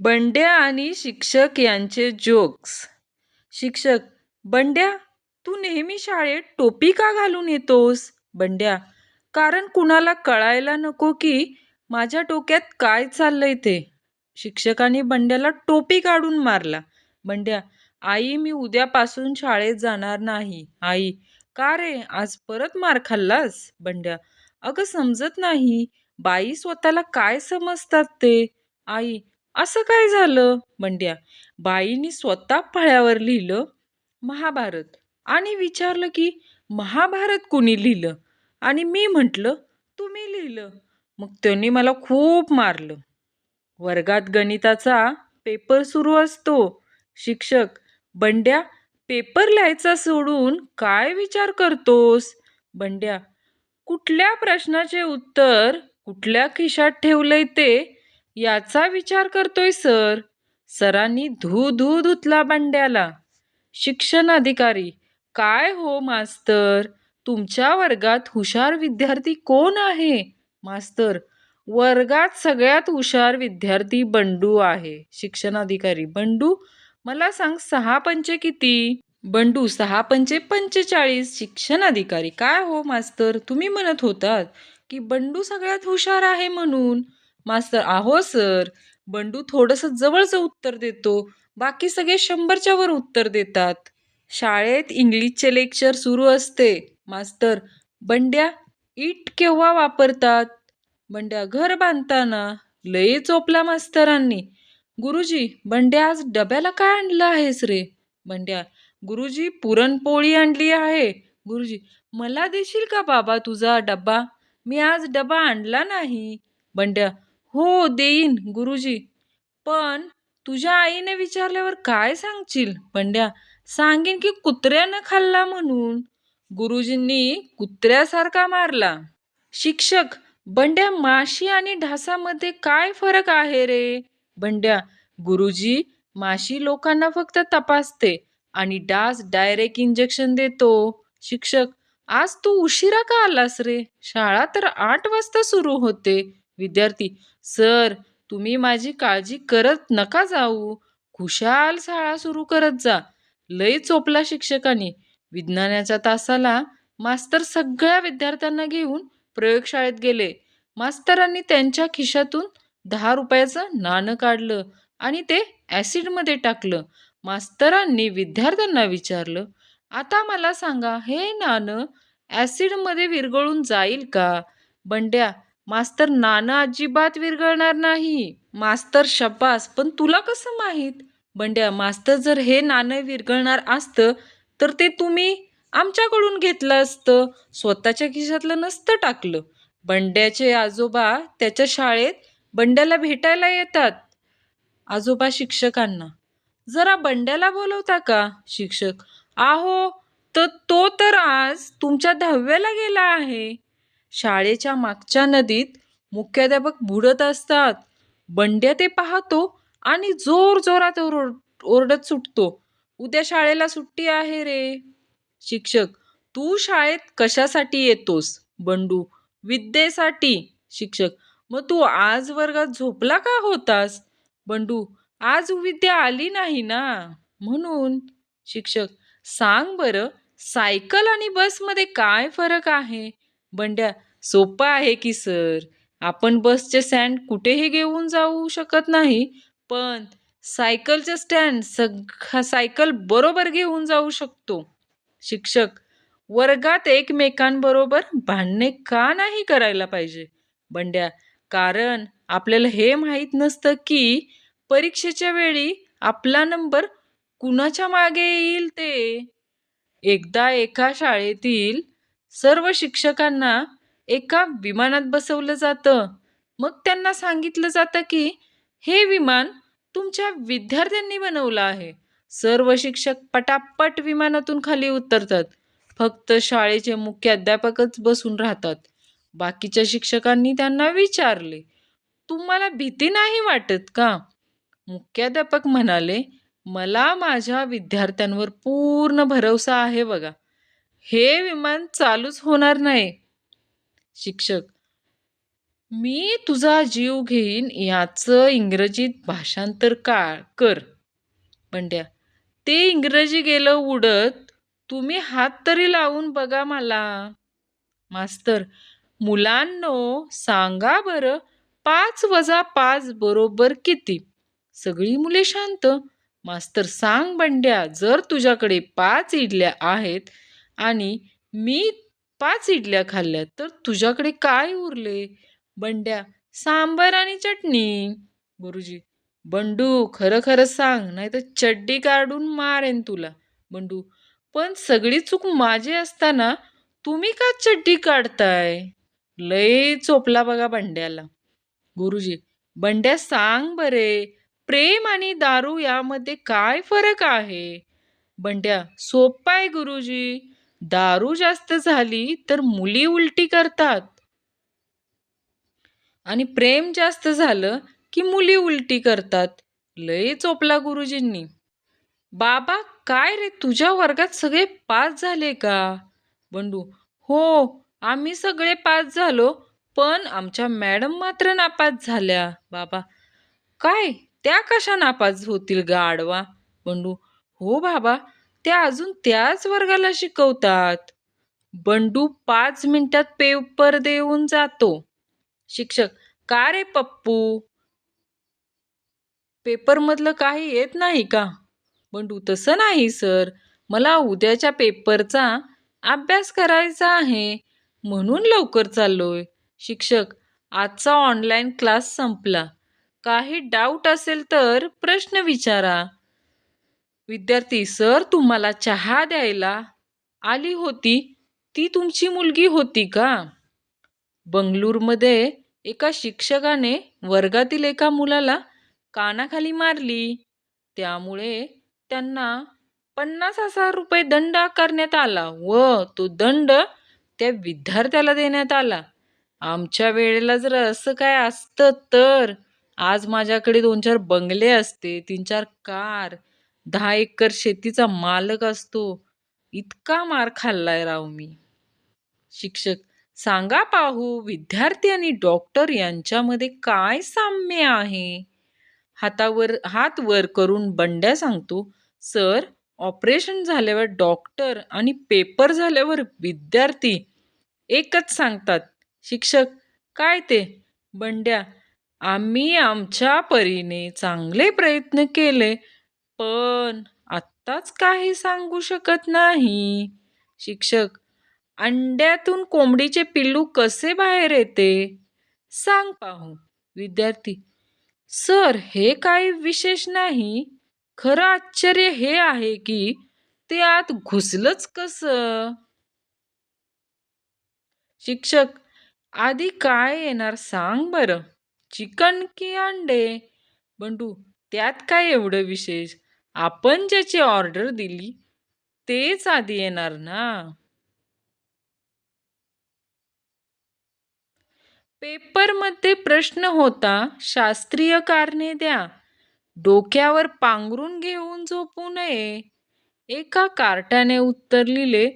बंड्या आणि शिक्षक यांचे जोक्स. शिक्षक बंड्या तू नेहमी शाळेत टोपी का घालून येतोस? बंड्या कारण कुणाला कळायला नको की माझ्या डोक्यात काय चाललंय ते. शिक्षकाने बंड्याला टोपी काढून मारला. बंड्या आई मी उद्यापासून शाळेत जाणार नाही. आई का रे आज परत मार खाल्लास? बंड्या अगं समजत नाही. बाई स्वतःला काय समजतात ते? आई असं काय झालं? बंड्या बाईंनी स्वतः फळ्यावर लिहिलं महाभारत. आणि विचारलं की महाभारत कुणी लिहिलं? आणि मी म्हटलं तुम्ही लिहिलं. मग त्यांनी मला खूप मारलं. वर्गात गणिताचा पेपर सुरू असतो. शिक्षक बंड्या पेपर लिहायचा सोडून काय विचार करतोस? बंड्या कुठल्या प्रश्नाचे उत्तर कुठल्या खिशात ठेवलंय ते याचा विचार करतोय सर. सरांनी धू धू धुतला बंड्याला. शिक्षण अधिकारी काय हो मास्तर? तुमच्या वर्गात हुशार विद्यार्थी कोण आहे? मास्तर वर्गात सगळ्यात हुशार विद्यार्थी बंडू आहे. शिक्षण अधिकारी बंडू? मला सांग सहा पंचे किती? बंडू सहा पंचे पंचेचाळीस. शिक्षण अधिकारी काय हो मास्तर? तुम्ही म्हणत होतात की बंडू सगळ्यात हुशार आहे म्हणून. मास्तर आहो सर बंडू थोडंसं जवळचं उत्तर देतो. बाकी सगळे शंभरच्या वर उत्तर देतात. शाळेत इंग्लिशचे लेक्चर सुरू असते. मास्तर बंड्या इट केव्हा वापरतात? बंड्या घर बांधताना. लय चोपला मास्तरांनी. गुरुजी बंड्या आज डब्याला काय आणलं आहेस रे? बंड्या गुरुजी पुरणपोळी आणली आहे. गुरुजी मला देशील का बाबा तुझा डब्बा? मी आज डबा आणला नाही. बंड्या हो देईन गुरुजी. पण तुझ्या आईने विचारल्यावर काय सांगशील? बंड्या सांगेन की कुत्र्यानं खाल्ला म्हणून. गुरुजींनी कुत्र्यासारखा मारला. शिक्षक बंड्या माशी आणि ढासामध्ये काय फरक आहे रे? बंड्या गुरुजी माशी लोकांना फक्त तपासते आणि डास डायरेक्ट इंजेक्शन देतो. शिक्षक आज तू उशिरा का आलास रे? शाळा तर आठ वाजता सुरू होते. विद्यार्थी सर तुम्ही माझी काळजी करत नका जाऊ. खुशाल शाळा सुरू करत जा. लय चोपला शिक्षकाने. विज्ञानाच्या तासाला मास्तर सगळ्या विद्यार्थ्यांना घेऊन प्रयोगशाळेत गेले. मास्तरांनी त्यांच्या खिशातून दहा रुपयाचं नाणं काढलं आणि ते ॲसिडमध्ये टाकलं. मास्तरांनी विद्यार्थ्यांना विचारलं आता मला सांगा हे नाणं ॲसिडमध्ये विरघळून जाईल का? बंड्या मास्तर नाणं अजिबात विरघळणार नाही. मास्तर शब्बास पण तुला कसं माहीत? बंड्या मास्तर जर हे नाणं विरघळणार असतं तर ते तुम्ही आमच्याकडून घेतलं असतं. स्वतःच्या खिशातलं नसतं टाकलं. बंड्याचे आजोबा त्याच्या शाळेत बंड्याला भेटायला येतात. आजोबा शिक्षकांना. जरा बंड्याला बोलवता का शिक्षक? आहो तर तो तर आज तुमच्या दहाव्याला गेला आहे. शाळेच्या मागच्या नदीत मुख्याध्यापक बुडत असतात. बंड्या ते पाहतो आणि जोर जोरात ओर ओरडत सुटतो. उद्या शाळेला सुट्टी आहे रे. शिक्षक तू शाळेत कशासाठी येतोस? बंडू विद्येसाठी. शिक्षक मग तू आज वर्गात झोपला का होतास? बंडू आज विद्या आली नाही ना? म्हणून. शिक्षक सांग बरं सायकल आणि बसमध्ये काय फरक आहे? बंड्या सोपं आहे की सर? आपण बसचे स्टँड कुठेही घेऊन जाऊ शकत नाही पण सायकलचे स्टँड सग सायकल बरोबर घेऊन जाऊ शकतो. शिक्षक वर्गात एकमेकांबरोबर भांडणे का नाही करायला पाहिजे? बंड्या कारण आपल्याला हे माहीत नसतं की परीक्षेच्या वेळी आपला नंबर कुणाच्या मागे येईल ते? एकदा एका शाळेतील सर्व शिक्षकांना एका विमानात बसवलं जातं. मग त्यांना सांगितलं जातं की हे विमान तुमच्या विद्यार्थ्यांनी बनवलं आहे. सर्व शिक्षक पटापट विमानातून खाली उतरतात. फक्त शाळेचे मुख्याध्यापकच बसून राहतात. बाकीच्या शिक्षकांनी त्यांना विचारले तुम्हाला भीती नाही वाटत का? मुख्याध्यापक म्हणाले मला माझ्या विद्यार्थ्यांवर पूर्ण भरवसा आहे बघा. हे विमान चालूच होणार नाही. शिक्षक मी तुझा जीव घेईन याचं इंग्रजीत भाषांतर का कर? बंड्या ते इंग्रजी गेलं उडत तुम्ही हात तरी लावून बघा मला. मास्तर मुलांनो सांगा बरं पाच वजा पाच बरोबर किती? सगळी मुले शांत. मास्तर सांग बंड्या जर तुझ्याकडे पाच इडल्या आहेत आणि मी पाच इडल्या खाल्ल्या तर तुझ्याकडे काय उरले? बंड्या सांबर आणि चटणी. गुरुजी बंडू खरं खरं सांग नाही तर चड्डी काढून मारेन तुला. बंडू पण सगळी चूक माझी असताना तुम्ही का चड्डी काढताय? लय चोपला बघा बंड्याला. गुरुजी बंड्या सांग बरे प्रेम आणि दारू यामध्ये काय फरक आहे? बंड्या सोपा आहे गुरुजी. दारू जास्त झाली तर मुली उलटी करतात. आणि प्रेम जास्त झालं की मुली उलटी करतात. लय चोपला गुरुजींनी. बाबा काय रे तुझ्या वर्गात सगळे पास झाले का? बंडू हो आम्ही सगळे पास झालो पण आमच्या मॅडम मात्र नापास झाल्या. बाबा काय त्या कशा नापास होतील गाडवा बंडू हो बाबा त्या अजून त्याच वर्गाला शिकवतात. बंडू पाच मिनिटात पेपर देऊन जातो. शिक्षक का रे पप्पू? पेपरमधलं काही येत नाही का? बंडू तसं नाही सर. मला उद्याच्या पेपरचा अभ्यास करायचा आहे. म्हणून लवकर चाललोय. शिक्षक आजचा ऑनलाईन क्लास संपला. काही डाऊट असेल तर प्रश्न विचारा. विद्यार्थी सर तुम्हाला चहा द्यायला आली होती. ती तुमची मुलगी होती का? बंगळूरमध्ये एका शिक्षकाने वर्गातील एका मुलाला कानाखाली मारली. त्यामुळे त्यांना पन्नास हजार रुपये दंड आकारण्यात आला व तो दंड त्या विद्यार्थ्याला देण्यात आला. आमच्या वेळेला जर असं काय असतं तर आज माझ्याकडे दोन चार बंगले असते तीन चार कार दहा एकर शेतीचा मालक असतो. इतका मार खाल्लाय राव मी. शिक्षक सांगा पाहू विद्यार्थी आणि डॉक्टर यांच्यामध्ये काय साम्य आहे? हातावर हात वर करून बंड्या सांगतो सर ऑपरेशन झाल्यावर डॉक्टर आणि पेपर झाल्यावर विद्यार्थी एकच सांगतात. शिक्षक काय ते? बंड्या आम्ही आमच्या परीने चांगले प्रयत्न केले. पण आत्ताच काही सांगू शकत नाही. शिक्षक अंड्यातून कोंबडीचे पिल्लू कसे बाहेर येते? सांग पाहू. विद्यार्थी सर हे काही विशेष नाही. खरं आश्चर्य हे आहे की ते आत घुसलंच कसं? शिक्षक आधी काय येणार सांग बरं. चिकन की अंडे? बंडू त्यात काय एवढं विशेष? आपण ज्याची ऑर्डर दिली तेच आधी येणार ना? पेपरमध्ये प्रश्न होता शास्त्रीय कारणे द्या. डोक्यावर पांघरून घेऊन झोपू नये. एका कार्टाने उत्तर लिहिले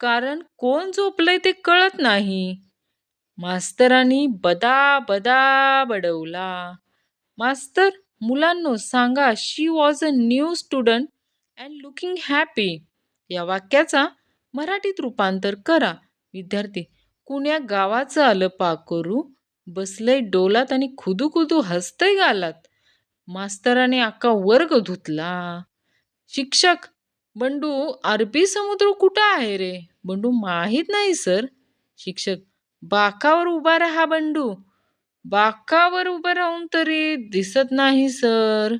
कारण कोण झोपलंय ते कळत नाही. मास्तरांनी बदा बदा बडवला. मास्तर मुलांनो सांगा she was a new student and looking happy या वाक्याचा मराठीत रूपांतर करा. विद्यार्थी कुण्या गावाचं आलं पाकरू? बसलंय डोलात आणि खुदू खुदू हसतंय गालात. मास्तराने अक्का वर्ग धुतला. शिक्षक बंडू अरबी समुद्र कुठं आहे रे? बंडू माहीत नाही सर. शिक्षक बाकावर उभा राहा बंडू. बाकावर उभं राहून तरी दिसत नाही सर.